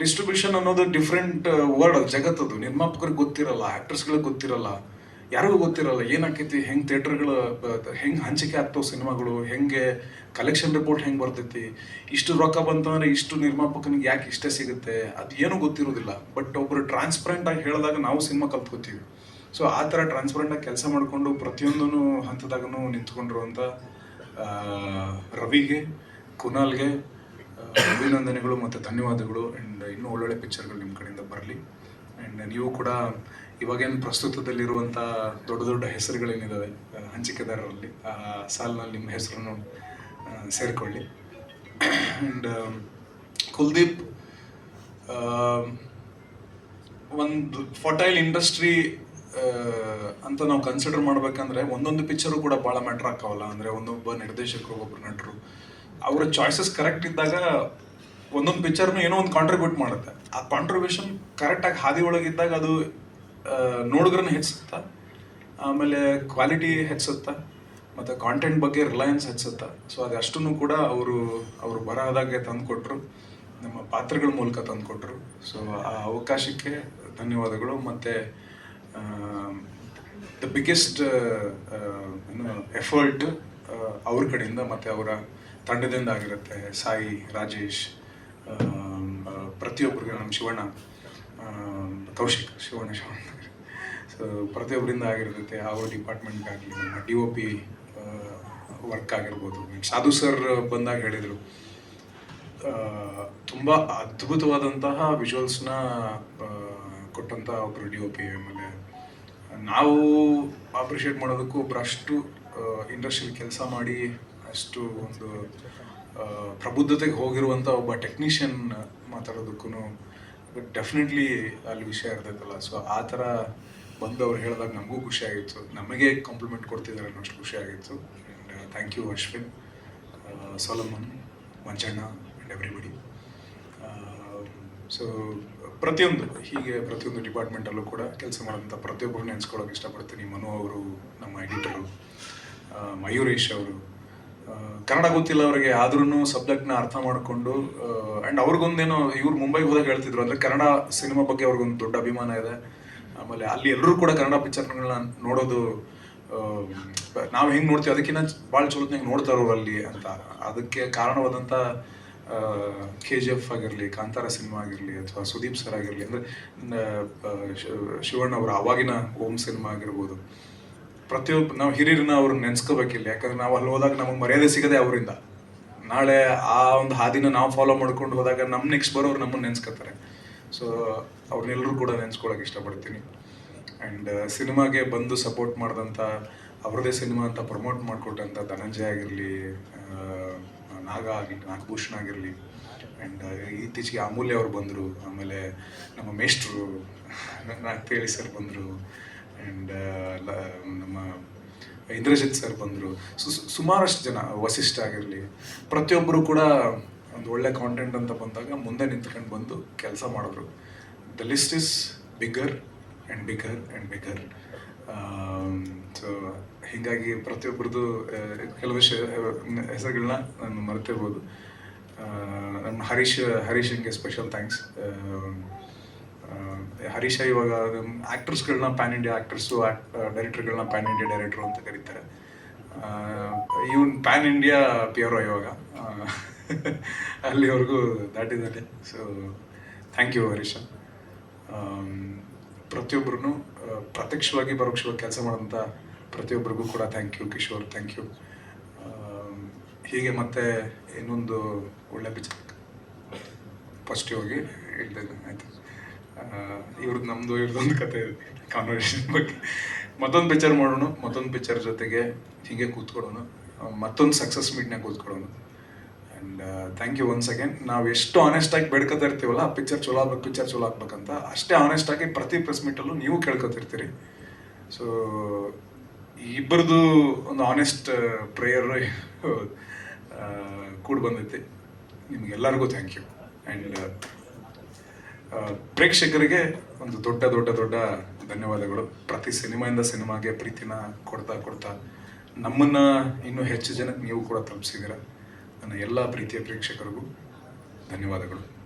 Distribution ಅನ್ನೋದು different word ಜಗತ್ತದು. ನಿರ್ಮಾಪಕರಿಗೆ ಗೊತ್ತಿರಲ್ಲ ಆಕ್ಟರ್ಸ್ಗಳಿಗೆ ಗೊತ್ತಿರಲ್ಲ, ಯಾರಿಗೂ ಗೊತ್ತಿರಲ್ಲ, ಏನಾಕೈತಿ, ಹೆಂಗೆ ಥಿಯೇಟರ್ಗಳು ಹೆಂಗೆ ಹಂಚಿಕೆ ಆಗ್ತಾವೆ ಸಿನಿಮಾಗಳು, ಹೆಂಗೆ ಕಲೆಕ್ಷನ್ ರಿಪೋರ್ಟ್ ಹೆಂಗೆ ಬರ್ತೈತಿ, ಇಷ್ಟು ರೊಕ್ಕ ಬಂತಂದ್ರೆ ಇಷ್ಟು ನಿರ್ಮಾಪಕನಿಗೆ ಯಾಕೆ ಇಷ್ಟೇ ಸಿಗುತ್ತೆ, ಅದು ಏನೂ ಗೊತ್ತಿರೋದಿಲ್ಲ. ಬಟ್ ಒಬ್ಬರು ಟ್ರಾನ್ಸ್ಪರೆಂಟ್ ಆಗಿ ಹೇಳಿದಾಗ ನಾವು ಸಿನಿಮಾ ಕಲ್ತ್ಕೋತೀವಿ. ಸೊ ಆ ಥರ ಟ್ರಾನ್ಸ್ಪರೆಂಟ್ ಆಗಿ ಕೆಲಸ ಮಾಡಿಕೊಂಡು ಪ್ರತಿಯೊಂದೂ ಹಂತದಾಗೂ ನಿಂತ್ಕೊಂಡಿರುವಂಥ ರವಿಗೆ, ಕುನಾಲ್ಗೆ ಅಭಿನಂದನೆಗಳು ಮತ್ತು ಧನ್ಯವಾದಗಳು. ಆ್ಯಂಡ್ ಇನ್ನೂ ಒಳ್ಳೊಳ್ಳೆ ಪಿಕ್ಚರ್ಗಳು ನಿಮ್ಮ ಕಡೆಯಿಂದ ಬರಲಿ. ಆ್ಯಂಡ್ ನೀವು ಕೂಡ ಇವಾಗೇನು ಪ್ರಸ್ತುತದಲ್ಲಿರುವಂಥ ದೊಡ್ಡ ದೊಡ್ಡ ಹೆಸರುಗಳೇನಿದ್ದಾವೆ ಹಂಚಿಕೆದಾರರಲ್ಲಿ, ಆ, ಸಾಲಿನಲ್ಲಿ ನಿಮ್ಮ ಹೆಸರನ್ನು ಸೇರಿಕೊಳ್ಳಿ. ಆ್ಯಂಡ್ ಕುಲ್ದೀಪ್ ಒಂದು ಫರ್ಟೈಲ್ ಇಂಡಸ್ಟ್ರಿ ಅಂತ ನಾವು ಕನ್ಸಿಡರ್ ಮಾಡ್ಬೇಕಂದ್ರೆ ಒಂದೊಂದು ಪಿಕ್ಚರು ಕೂಡ ಭಾಳ ಮ್ಯಾಟ್ರ್ ಆಕಾವಲ್ಲ ಅಂದರೆ ಒಂದೊಬ್ಬ ನಿರ್ದೇಶಕರು ಒಬ್ಬ ನಟರು, ಅವರ ಚಾಯ್ಸಸ್ ಕರೆಕ್ಟ್ ಇದ್ದಾಗ ಒಂದೊಂದು ಪಿಕ್ಚರ್ನು ಏನೋ ಒಂದು ಕಾಂಟ್ರಿಬ್ಯೂಟ್ ಮಾಡುತ್ತೆ. ಆ ಕಾಂಟ್ರಿಬ್ಯೂಷನ್ ಕರೆಕ್ಟಾಗಿ ಹಾದಿ ಒಳಗಿದ್ದಾಗ ಅದು ನೋಡುಗರನ್ನ ಹೆಚ್ಚಿಸುತ್ತೆ ಆಮೇಲೆ ಕ್ವಾಲಿಟಿ ಹೆಚ್ಚಿಸುತ್ತ ಮತ್ತು ಕಾಂಟೆಂಟ್ ಬಗ್ಗೆ ರಿಲಯನ್ಸ್ ಹೆಚ್ಚುತ್ತಾ? ಸೊ ಅದಷ್ಟನ್ನು ಕೂಡ ಅವರು ಅವರು ಬರಹದಾಗೆ ತಂದುಕೊಟ್ರು. ನಮ್ಮ ಪಾತ್ರಗಳ ಮೂಲಕ ತಂದುಕೊಟ್ರು. ಸೊ ಆ ಅವಕಾಶಕ್ಕೆ ಧನ್ಯವಾದಗಳು. ಮತ್ತು ದ ಬಿಗ್ಗೆಸ್ಟ್ ಏನು ಎಫರ್ಟ್ ಅವ್ರ ಕಡೆಯಿಂದ ಮತ್ತು ಅವರ ತಂಡದಿಂದ ಆಗಿರುತ್ತೆ ಸಾಯಿ ರಾಜೇಶ್. ಪ್ರತಿಯೊಬ್ಬರಿಗೆ ನಮ್ಮ ಶಿವಣ್ಣ ಕೌಶಿಕ್, ಶಿವಣ್ಣ ಶಿವಣ್ಣ. ಸೊ ಪ್ರತಿಯೊಬ್ಬರಿಂದ ಆಗಿರ್ತೈತೆ, ಅವ್ರ ಡಿಪಾರ್ಟ್ಮೆಂಟ್ಗಾಗಲಿ ನಮ್ಮ ಡಿ ಒ ಪಿ ವರ್ಕ್ ಆಗಿರ್ಬೋದು. ಸಾಧು ಸರ್ ಬಂದಾಗ ಹೇಳಿದರು ತುಂಬ ಅದ್ಭುತವಾದಂತಹ ವಿಜುವಲ್ಸ್ನ ಕೊಟ್ಟಂಥ ಒಬ್ಬರು ಡಿ ಒ ಪಿ ಆಮೇಲೆ ನಾವು ಅಪ್ರಿಷಿಯೇಟ್ ಮಾಡೋದಕ್ಕೂ ಒಬ್ರು ಅಷ್ಟು ಇಂಡಸ್ಟ್ರಿಯಲ್ಲಿ ಕೆಲಸ ಮಾಡಿ ಅಷ್ಟು ಒಂದು ಪ್ರಬುದ್ಧತೆಗೆ ಹೋಗಿರುವಂಥ ಒಬ್ಬ ಟೆಕ್ನಿಷಿಯನ್ ಮಾತಾಡೋದಕ್ಕೂ ಡೆಫಿನೆಟ್ಲಿ ಅಲ್ಲಿ ವಿಷಯ ಇರ್ತೈತಲ್ಲ. ಸೊ ಆ ಥರ ಬಂದವ್ರು ಹೇಳಿದಾಗ ನಮಗೂ ಖುಷಿ ಆಗಿತ್ತು. ನಮಗೆ ಕಾಂಪ್ಲಿಮೆಂಟ್ ಕೊಡ್ತಿದ್ದಾರೆ ಅನ್ನೋಷ್ಟು ಖುಷಿ ಆಗಿತ್ತು. And thank you Ashwin Solomon Manjanna and everybody so ಪ್ರತಿಯೊಂದು, ಹೀಗೆ ಪ್ರತಿಯೊಂದು ಡಿಪಾರ್ಟ್ಮೆಂಟಲ್ಲೂ ಕೂಡ ಕೆಲಸ ಮಾಡೋಂಥ ಪ್ರತಿಯೊಬ್ಬರು ನೆನೆಸ್ಕೊಳ್ಳೋಕೆ ಇಷ್ಟಪಡ್ತೀನಿ. ಮನು ಅವರು, ನಮ್ಮ ಎಡಿಟರು ಮಯೂರೇಶ್ ಅವರು. ಕನ್ನಡ ಗೊತ್ತಿಲ್ಲ ಅವರಿಗೆ ಆದ್ರೂ ಸಬ್ಜೆಕ್ಟ್ನ ಅರ್ಥ ಮಾಡಿಕೊಂಡು ಆ್ಯಂಡ್ ಅವ್ರಿಗೊಂದೇನು ಇವ್ರು ಮುಂಬೈಗೆ ಹೋದಾಗ ಹೇಳ್ತಿದ್ರು, ಅಂದರೆ ಕನ್ನಡ ಸಿನಿಮಾ ಬಗ್ಗೆ ಅವ್ರಿಗೊಂದು ದೊಡ್ಡ ಅಭಿಮಾನ ಇದೆ. ಆಮೇಲೆ ಅಲ್ಲಿ ಎಲ್ಲರೂ ಕೂಡ ಕನ್ನಡ ಪಿಕ್ಚರ್ಗಳನ್ನ ನೋಡೋದು ನಾವು ಹೆಂಗೆ ನೋಡ್ತೀವಿ ಅದಕ್ಕಿಂತ ಭಾಳ ಚಲೋತ್ನಾಗ ನೋಡ್ತಾರೋ ಅಲ್ಲಿ ಅಂತ. ಅದಕ್ಕೆ ಕಾರಣವಾದಂಥ ಕೆ ಜಿ ಎಫ್ ಆಗಿರಲಿ, ಕಾಂತಾರ ಸಿನಿಮಾ ಆಗಿರಲಿ, ಅಥವಾ ಸುದೀಪ್ ಸರ್ ಆಗಿರಲಿ, ಅಂದರೆ ಶಿವಣ್ಣ ಅವರ ಅವಾಗಿನ ಓಂ ಸಿನಿಮಾ ಆಗಿರ್ಬೋದು. ಪ್ರತಿಯೊಬ್ಬ ನಾವು ಹಿರಿಯರನ್ನ ಅವ್ರನ್ನ ನೆನ್ಸ್ಕೋಬೇಕಿಲ್ಲ ಯಾಕಂದ್ರೆ ನಾವು ಅಲ್ಲಿ ಹೋದಾಗ ನಮಗೆ ಮರ್ಯಾದೆ ಸಿಗದೆ ಅವರಿಂದ. ನಾಳೆ ಆ ಒಂದು ಹಾದಿನ ನಾವು ಫಾಲೋ ಮಾಡ್ಕೊಂಡು ಹೋದಾಗ ನಮ್ಮ ನೆಕ್ಸ್ಟ್ ಬರೋರು ನಮ್ಮನ್ನು ನೆನ್ಸ್ಕೋತಾರೆ. ಸೊ ಅವ್ರನ್ನೆಲ್ಲರೂ ಕೂಡ ನೆನ್ಸ್ಕೊಳಕ್ಕೆ ಇಷ್ಟಪಡ್ತೀನಿ. ಆ್ಯಂಡ್ ಸಿನಿಮಾಗೆ ಬಂದು ಸಪೋರ್ಟ್ ಮಾಡಿದಂಥ ಅವ್ರದ್ದೇ ಸಿನಿಮಾ ಅಂತ ಪ್ರಮೋಟ್ ಮಾಡಿಕೊಟ್ಟಂಥ ಧನಂಜಯ ಆಗಿರಲಿ ನಾಗ ಆಗಿ ನಾಗಭೂಷಣ ಆಗಿರಲಿ. ಆ್ಯಂಡ್ ಇತ್ತೀಚೆಗೆ ಅಮೂಲ್ಯ ಅವರು ಬಂದರು. ಆಮೇಲೆ ನಮ್ಮ ಮೇಷ್ಟ್ರು ನಾಗ್ತೇಳಿ ಸರ್ ಬಂದರು. ಆ್ಯಂಡ್ ನಮ್ಮ ಇಂದ್ರಜಿತ್ ಸರ್ ಬಂದರು. ಸುಮಾರಷ್ಟು ಜನ ವಸಿಷ್ಠ ಆಗಿರಲಿ. ಪ್ರತಿಯೊಬ್ಬರು ಕೂಡ ಒಂದು ಒಳ್ಳೆ ಕಾಂಟೆಂಟ್ ಅಂತ ಬಂದಾಗ ಮುಂದೆ ನಿಂತ್ಕೊಂಡು ಬಂದು ಕೆಲಸ ಮಾಡಿದ್ರು. The list is bigger and bigger and bigger so ಹೀಗಾಗಿ ಪ್ರತಿಯೊಬ್ಬರದ್ದು ಕೆಲವು ವಿಷಯ ಹೆಸರುಗಳನ್ನ ನಾನು ಮರೆತಿರ್ಬೋದು. ನಮ್ಮ ಹರೀಶ್ ಹರೀಶನ್ಗೆ ಸ್ಪೆಷಲ್ ಥ್ಯಾಂಕ್ಸ್ ಹರೀಶ ಇವಾಗ ಆ್ಯಕ್ಟರ್ಸ್ಗಳನ್ನ ಪ್ಯಾನ್ ಇಂಡಿಯಾ ಆ್ಯಕ್ಟರ್ಸು ಡೈರೆಕ್ಟರ್ಗಳನ್ನ ಪ್ಯಾನ್ ಇಂಡಿಯಾ ಡೈರೆಕ್ಟ್ರು ಅಂತ ಕರೀತಾರೆ. ಇವನ್ ಪ್ಯಾನ್ ಇಂಡಿಯಾ ಪ್ಯೂರೋ ಇವಾಗ. ಅಲ್ಲಿವರೆಗೂ ದಾಟಿದ್ದಾರೆ ಸೊ ಥ್ಯಾಂಕ್ ಯು ಹರೀಶ. ಪ್ರತಿಯೊಬ್ಬರೂ ಪ್ರತ್ಯಕ್ಷವಾಗಿ ಪರೋಕ್ಷವಾಗಿ ಕೆಲಸ ಮಾಡೋಂಥ ಪ್ರತಿಯೊಬ್ಬರಿಗೂ ಕೂಡ thank you Kishore thank you ಹೀಗೆ ಮತ್ತೆ ಇನ್ನೊಂದು ಒಳ್ಳೆ ಪಿಕ್ಚರ್ ಪಾಸಿಟಿವ್ ಆಗಿ ಹೇಳ್ತೇನೆ ಆಯಿತು? ಇವ್ರದ್ದು ನಮ್ಮದು ಇವ್ರದ್ದೊಂದು ಕತೆ ಕಾನ್ವರ್ಸೇಷನ್ ಬಗ್ಗೆ. ಮತ್ತೊಂದು ಪಿಕ್ಚರ್ ಮಾಡೋಣ, ಮತ್ತೊಂದು ಪಿಕ್ಚರ್ ಜೊತೆಗೆ ಹೀಗೆ ಕೂತ್ಕೊಡೋಣ ಮತ್ತೊಂದು ಸಕ್ಸಸ್ ಮೀಟ್ನಾಗ ಕೂತ್ಕೊಡೋಣ and thank you once again ನಾವು ಎಷ್ಟು ಆನೆಸ್ಟಾಗಿ ಬೇಡ್ಕೊತಾ ಇರ್ತೀವಲ್ಲ, ಆ ಪಿಕ್ಚರ್ ಚಲೋ ಆಗ್ಬೇಕು ಪಿಕ್ಚರ್ ಚಲೋ ಆಗ್ಬೇಕಂತ, ಅಷ್ಟೇ ಆನೆಸ್ಟಾಗಿ ಪ್ರತಿ ಪ್ರೆಸ್ ಮೀಟಲ್ಲೂ ನೀವು ಕೇಳ್ಕೊತಿರ್ತೀರಿ. ಸೊ ಇಬ್ಬರದು ಒಂದು ಆನೆಸ್ಟ್ ಪ್ರೇಯರ್ ಕೂಡ ಬಂದೈತಿ ನಿಮ್ಗೆಲ್ಲರಿಗೂ ಥ್ಯಾಂಕ್ ಯು ಆ್ಯಂಡ್ ಪ್ರೇಕ್ಷಕರಿಗೆ ಒಂದು ದೊಡ್ಡ ದೊಡ್ಡ ದೊಡ್ಡ ಧನ್ಯವಾದಗಳು. ಪ್ರತಿ ಸಿನಿಮಾಯಿಂದ ಸಿನಿಮಾಗೆ ಪ್ರೀತಿನ ಕೊಡ್ತಾ ಕೊಡ್ತಾ ನಮ್ಮನ್ನ ಇನ್ನೂ ಹೆಚ್ಚು ಜನಕ್ಕೆ ನೀವು ಕೂಡ ತಲುಪಿಸಿದ್ದೀರ. ನನ್ನ ಎಲ್ಲ ಪ್ರೀತಿಯ ಪ್ರೇಕ್ಷಕರಿಗೂ ಧನ್ಯವಾದಗಳು.